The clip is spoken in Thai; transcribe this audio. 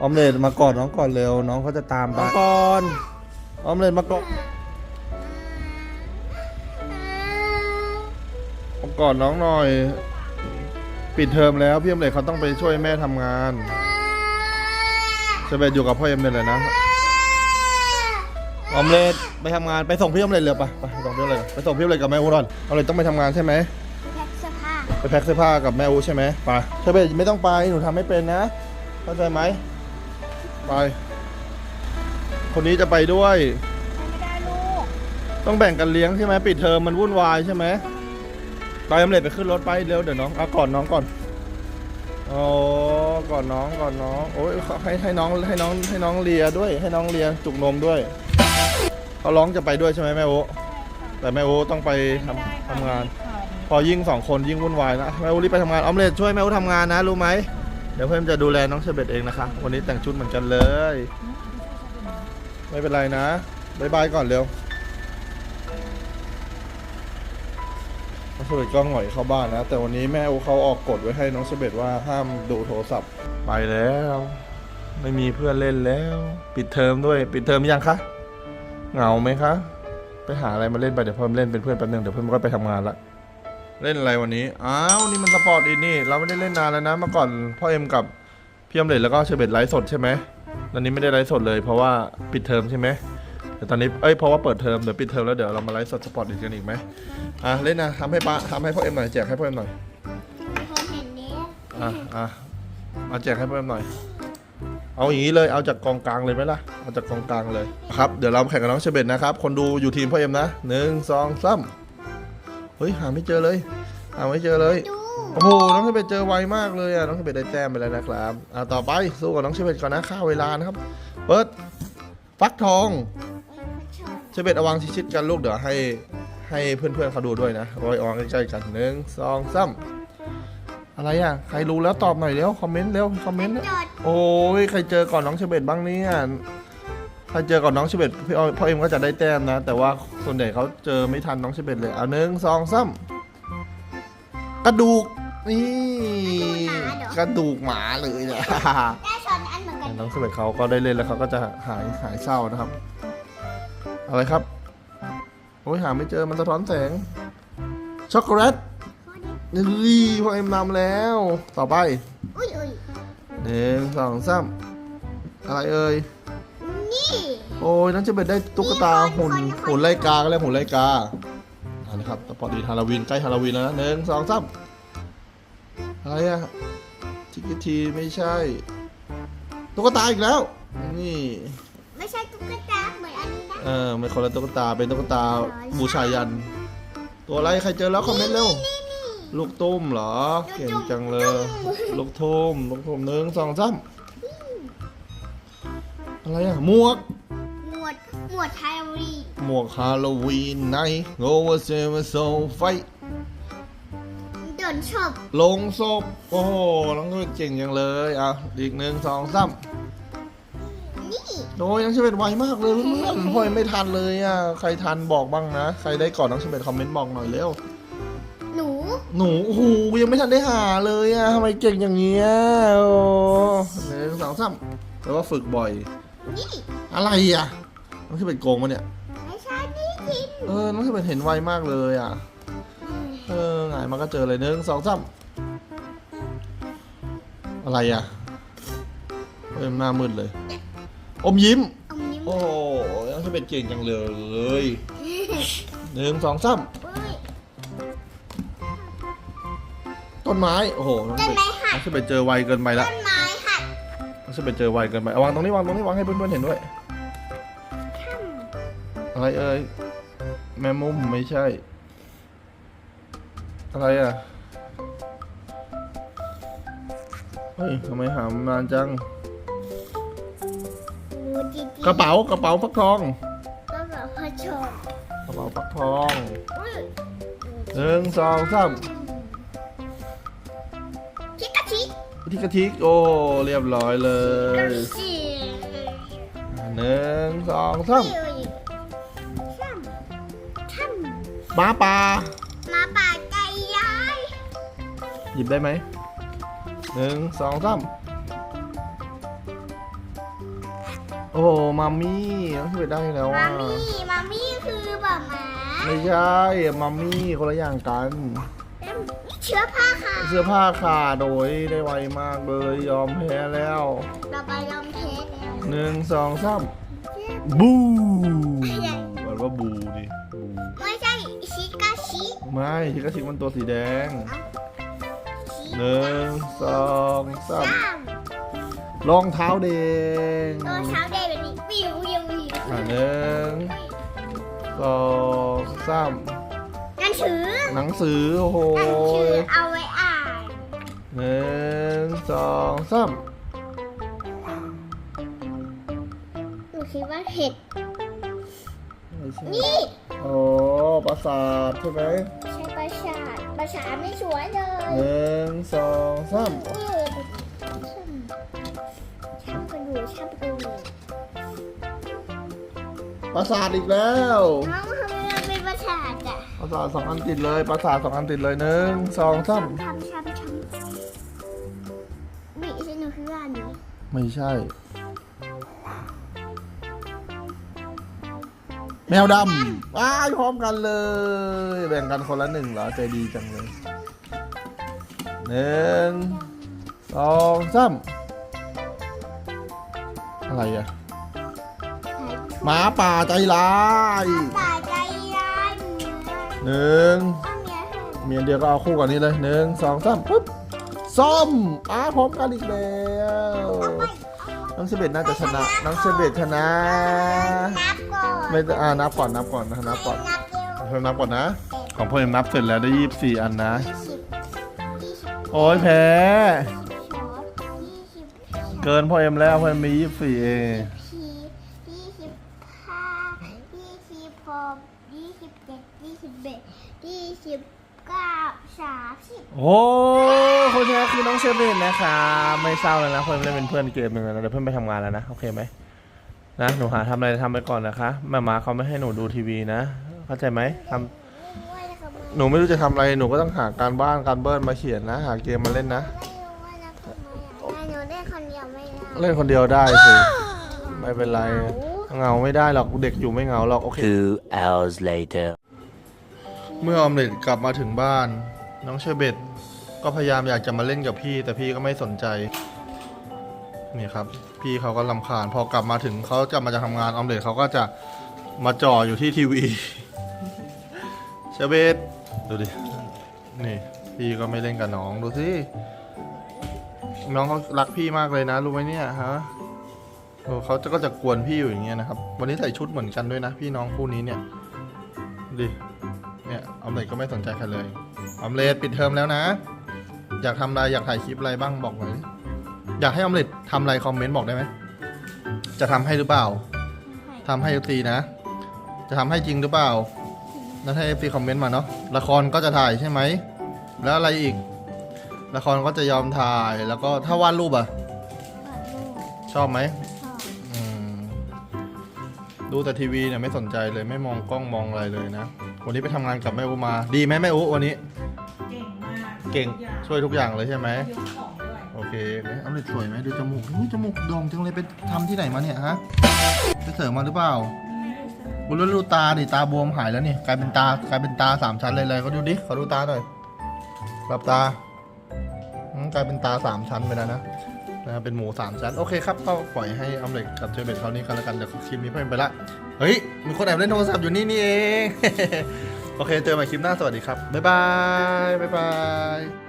ออมเล็ตมากอดน้องก่อนเร็ว น้องเขาจะตามไปก่อนออมเล็ตมากอดมากอดน้องหน่อย ปิดเทอมแล้วพี่ออมเล็ตเขาต้องไปช่วยแม่ทำงานเชเบตอยู่กับพ่อเอ็มเล็ตเลยนะออมเล็ตไปทำงานไปส่งพี่ออมเล็ตเร็วไปไปส่งพี่ออมเล็ตไปส่งพี่ออมเล็ตกับแม่อูก่อนออมเล็ตต้องไปทำงานใช่ไหมแพ็คเสื้อผ้าไปแพ็คเสื้อผ้ากับแม่อูใช่ไหมไปเชเบตไม่ต้องไปหนูทำไม่เป็นนะเข้าใจไหม ไป คนนี้จะไปด้วย ไม่ได้ลูกต้องแบ่งกันเลี้ยงใช่ไหมปิดเทอมมันวุ่นวายใช่ไหมไปอำเล็ตไปขึ้นรถไปเร็วเดี๋ยวน้องเอาก่อนน้องก่อนโอ้ก่อนน้องก่อนน้องโอ้ยให้ให้น้องให้น้องให้น้องเลียด้วย ให้น้องเลียจุกนมด้วยเขาร้องจะไปด้วยใช่ไหมแม่โอแต่แม่โอต้องไปทำทำงาน พอยิ่งสองคนยิ่งวุ่นวายนะแม่โอรีบไปทำงานออมเล็ตช่วยแม่โอทำงานนะรู้ไหม เดี๋ยวเพื่อจะดูแลน้องเชเบตเองนะคะ วันนี้แต่งชุดเหมือนกันเลย ไม่เป็นไรนะบายบายก่อนเร็วน้องเชเบตก็หงอยเข้าบ้านนะ แต่วันนี้แม่อูเขาออกกฎไว้ให้น้องเชเบตว่าห้ามดูโทรศัพท์ไปแล้ว ไม่มีเพื่อนเล่นแล้ว ปิดเทอมด้วย ปิดเทอมยังคะเหงาไหมคะ ไปหาอะไรมาเล่นไปเดี๋ยวเพิ่มเล่นเป็นเพื่อนแป๊บนึงเดี๋ยวเพิ่มก็ไปทำงานละ เล่นอะไรวันนี้ อ้าว นี่มันสปอร์ตอินนี่ เราไม่ได้เล่นนานแล้วนะ เมื่อก่อนพ่อเอ็มกับพี่อมเล็ตแล้วก็เชเบตไลฟ์สดใช่ไหมตอนนี้ไม่ได้ไลฟ์สดเลย เพราะว่าปิดเทอมใช่ไหมแต่ตอนนี้ เอ้ย เพราะว่าเปิดเทอมเดี๋ยวปิดเทอมแล้วเดี๋ยวเรามาไลฟ์สดสปอร์ตอินกันอีกไหมอะ เล่นนะทำให้ป้าทำให้พ่อเอ็มหน่อยแจกให้พ่อเอ็มหน่อยมีคนเห็นนี้อะอะมาแจกให้พ่อเอ็มหน่อย เอาอย่างนี้เลย เอาจากกองกลางเลยไหมล่ะ เอาจากกองกลางเลย ครับ เดี๋ยวเราแข่งกับน้องเชเบตนะครับ คนดูอยู่ทีมพ่อเอ็มนะหนึ่งสองสาม เฮ้ยหาไม่เจอเลย หาไม่เจอเลยดูโอ้โห น้องเชเบตเจอไวมากเลยอะ น้องเชเบตได้แต้มไปแล้วนะครับ อะต่อไปสู้กับน้องเชเบตก่อนนะค่าเวลานะครับ เปิดฟักทองชนเชเบตเอาวางชิดๆกันลูกเดี๋ยวให้ให้เพื่อนๆเขาดูด้วยนะรอยอวางใกล้ๆกันหนึ่งสองสามอะไรอะ ใครรู้แล้วตอบหน่อยเร็วคอมเมนต์เร็วคอมเมนต์จดโอ้ยใครเจอก่อนน้องเชเบตบ้างเนี่ย ใครเจอก่อนน้องเชเบตพี่อ้อยพ่อเอ็มก็จะได้แต้มนะ แต่ว่าส่วนใหญ่เขาเจอไม่ทันน้องเชเบตเลยเอาหนึ่งสองสามกระดูกนี่กระดูกหมาเลยเนี่ยได้ชนอันเหมือนกันน้องเชเบตเขาก็ได้เล่นแล้วเขาก็จะหายหายเศร้านะครับ อะไรครับโอ้ยหาไม่เจอมันสะท้อนแสงช็อกโกแลตนี่พ่อเอ็มนำแล้ว ต่อไปอุ้ยอุ้ยหนึ่งสองสามอะไรเอ่ย นี่โอ้ยนั่นจะเป็นได้ตุ๊กตาหุ่นคนคนหุ่นไลกาก็เรียกหุ่นไลกาอันนะครับแต่พอดีฮาโลวีนใกล้ฮาโลวีนแล้วนะหนึ่งสองสามอะไรอะทิกทีไม่ใช่ตุ๊กตาอีกแล้ว นี่ ไม่ใช่ตุ๊กตาเหมือนอันนี้นะเออเป็นคนละตุ๊กตาเป็นตุ๊กตาบูชายัน ตัวอะไรใครเจอแล้วคอมเมนต์เร็วลูกตุ้มเหรอ เก่งจังเลย ลูกทุ่มลูกทุ่มหนึ่งสองสาม อะไรอะหมวก หมวดหมวดไทยรีหมวกฮาโลวีนในโงวเซมโซไฟเดินชอบลงศพโอ้โหน้องเก่งจังเลยอะอีกหนึ่งสองสามนี่โอ้ยน้องเชเบตไวมากเลยเพื่อนพ่อยไม่ทันเลยอะใครทันบอกบ้างนะ ใครได้ก่อนน้องเชเบตคอมเมนต์บอกหน่อยเร็วหนูหนูโอ้โหยังไม่ทันได้หาเลยอะทำไมเก่งอย่างเงี้ยโอ้หนึ่งสองสามแปลว่าฝึกบ่อย นี่อะไรอะน้องเชเบตโกงมาเนี่ย ไม่ใช่นี่กินเออน้องเชเบตเห็นไวมากเลยอะ เออไงายมาก็เจอเลยหนึ่งสองสามอะไรอะเอ้ยหน้ามืดเลย อมยิ้มอมยิ้มโอ้โหน้องเชเบตเก่งจังเลยหนึ่งสองสามอุ้ยต้นไม้ โอ้โหน้องเชต้นเบตไม้หัน้อกงเชเบตเจอไวเกินไปละ ต้นไม้ หักน้องเชเบตเจอไวเกินไปเอาวางตรงนี้วางตรงนี้วางให้เพื่อนๆเห็นด้วย อะไรเอ่ยแมมมุมไม่ใช่ อะไรอะ เฮ้ยทำไมหามนานจังดูดีๆกระเป๋ากระเป๋าฟักทอง ก็แบบพอชมกระเป๋าฟักทองอุ้ยหนึ่งสองสาม ที่กระทิกโอ้เรียบร้อยเลกระยชิหนึ่งสองสามอุ้ยช่ำช่ำหมาป่ามาป่าไก่ย้ายหยิบได้ไหมหนึ่งสองสามโอ้โหมามี่น้องเชเบตได้แล้วมาอะมี่มามี่คือแบบหมาไม่ใช่มามี่คนละอย่างกันแล้วนี่เชื้อผ้าค่ะ เสื้อผ้าขาดโดยได้ไวมากเลยยอมแพ้แล้วเราไปลองเทสแล้วหนึ่งสองสามบูมันว่าบูดิบูไม่ใช่ชิกาชิไม่ชิคาชิมันตัวสีแดงชิหนึ่งสองสามสามรองเท้าแดงตัวเช้าเดย์แบบนี้วิววิววิวอะหนึ่งสองสามกันถือหนังสือโอ้โหกันถือเอาไว้อ่าน หนึ่งสองสามหนูคิดว่าเห็ด ไม่ใช่นี่โอ้ปราสาทใช่ไหมใช่ประสาทประสาทไม่สวยเลยหนึ่งสองสามเออช่างช่างกันอยู่ช่างกันอยู่ปราสาทอีกแล้วน้องทำไมมันเป็นประสาทอะ ปราสาทสองอันติดเลยปราสาทสองอันติดเลยหนึ่งสองสามทำช้ำช้ ไม่ใช่ แมวดำว้ายพร้อมกันเลย แบ่งกันคนละหนึ่งเหรอ ใจดีจังเลยหนึ่งสองสามอะไรอะหมาป่าใจร้ายตาใจร้ายเหมือนหนึ่งอ้อมเมียให้เมียเดียวก็เอาคู่กันนี้เลยหนึ่งสองสามปุ๊บ ส้มอ้าพร้อมกันอีกแล้วน้องเชเบตน่าจะชนะ น้องเชเบตชนะนับก่อนไม่อ่านับก่อนนับก่อนนะนับก่อนนับเร็วเพิ่มนับก่อนนะ ของพ่อเอ็มนับเสร็จแล้วได้ยี่สิบสี่อันนะยี่สิบยี่สิบโอ้ยแพ้สองยี่สิบสามเกินพ่อเอ็มแล้วพ่อเอ็มมียี่สิบสี่เองสี่ยี่สิบห้ายี่สิบหกยี่สิบเจ็ดยี่สิบแปดยี่สิบเก้า สามสิบโอ้คนชนะคือน้องเชเบตนะคะไม่เศร้าแล้วนะพ่อเอ็มเล่นเป็นเพื่อนเกมหนึ่งแล้วนะเดี๋ยวเพื่อนไปทำงานแล้วนะโอเคไหมนะหนูหาทำอะไรทำไปก่อนนะคะแม่มาเขาไม่ให้หนูดูทีวีนะ เข้าใจไหมทำไม่รู้ว่าจะทำอะไรหนูไม่รู้จะทำอะไรหนูก็ต้องหาการบ้านการเบิ้ลมาเขียนนะหาเกมมาเล่นนะ ไม่รู้ว่าจะทำอะไรอะหนูเล่นคนเดียวไม่ได้เล่นคนเดียวได้สิไม่เป็นไรเหงาไม่ได้หรอกเด็กอยู่ไม่เหงาหรอกโอเค Two hours later. เมื่อออมเล็ตกลับมาถึงบ้าน น้องเชอร์เบตก็พยายามอยากจะมาเล่นกับพี่ แต่พี่ก็ไม่สนใจ นี่ครับ พี่เขาก็ลำคาญ พอกลับมาถึงเขาจะมาจะทำงานออมเล็ตเขาก็จะมาจ่ออยู่ที่ทีวี เชอร์เบตดูดิ นี่ พี่ก็ไม่เล่นกับน้องดูสิ น้องเขารักพี่มากเลยนะรู้ไหมเนี่ยฮะโอ้เขาจะก็จะกวนพี่อยู่อย่างเงี้ยนะครับ วันนี้ใส่ชุดเหมือนกันด้วยนะ พี่น้องคู่นี้เนี่ยดิ เนี่ยออมเล็ตก็ไม่สนใจใครเลยออมเล็ตปิดเทอมแล้วนะ อยากทำอะไรอยากถ่ายคลิปอะไรบ้างบอกหน่อยดิอยากให้ออมเล็ตทำอะไรคอมเมนต์บอกได้ไหมจะทำให้หรือเปล่าทำให้เอฟซีนะ จะทำให้จริงหรือเปล่านั่นให้เอฟซีคอมเมนต์มาเนาะละครก็จะถ่ายใช่ไหมแล้วอะไรอีก ละครก็จะยอมถ่ายแล้วก็ถ้าวาดรูปอะชอบไหมอืมดูแต่ทีวีเนี่ยไม่สนใจเลยไม่มองกล้องมองอะไรเลยนะ วันนี้ไปทำงานกับแม่อุมา ดีไหมแม่อุวันนี้ เก่งมากเก่งทุอย่างช่วยทุกอย่างเลยใช่ไหม ยกของด้วยโอเคเอาเลยสวยไหมดูจมูกอุ๊ยจมูกโด่งจังเลยไปทำที่ไหนมาเนี่ยฮะ ไปเสริมมาหรือเปล่าบุรุษดูตาดิตาบวมหายแล้วนี่กลายเป็นตากลายเป็นตาสามชั้นเลยเลยก็ดูดิขอดูตาหน่อยหลับตาอืมกลายเป็นตาสามชั้นไปแล้วนะ นะครับเป็นหมูสามชั้น โอเคครับก็ปล่อยให้ออมเล็กกับเจเบตเขานี้กันแล้วกันเดี๋ยวคลิปนี้เพิ่มไปละ เฮ้ย มีคนแอบเล่นโทรศัพท์อยู่นี่นี่เอง โอเค เจอกันใหม่คลิปหน้า สวัสดีครับ บ๊ายบาย บ๊ายบาย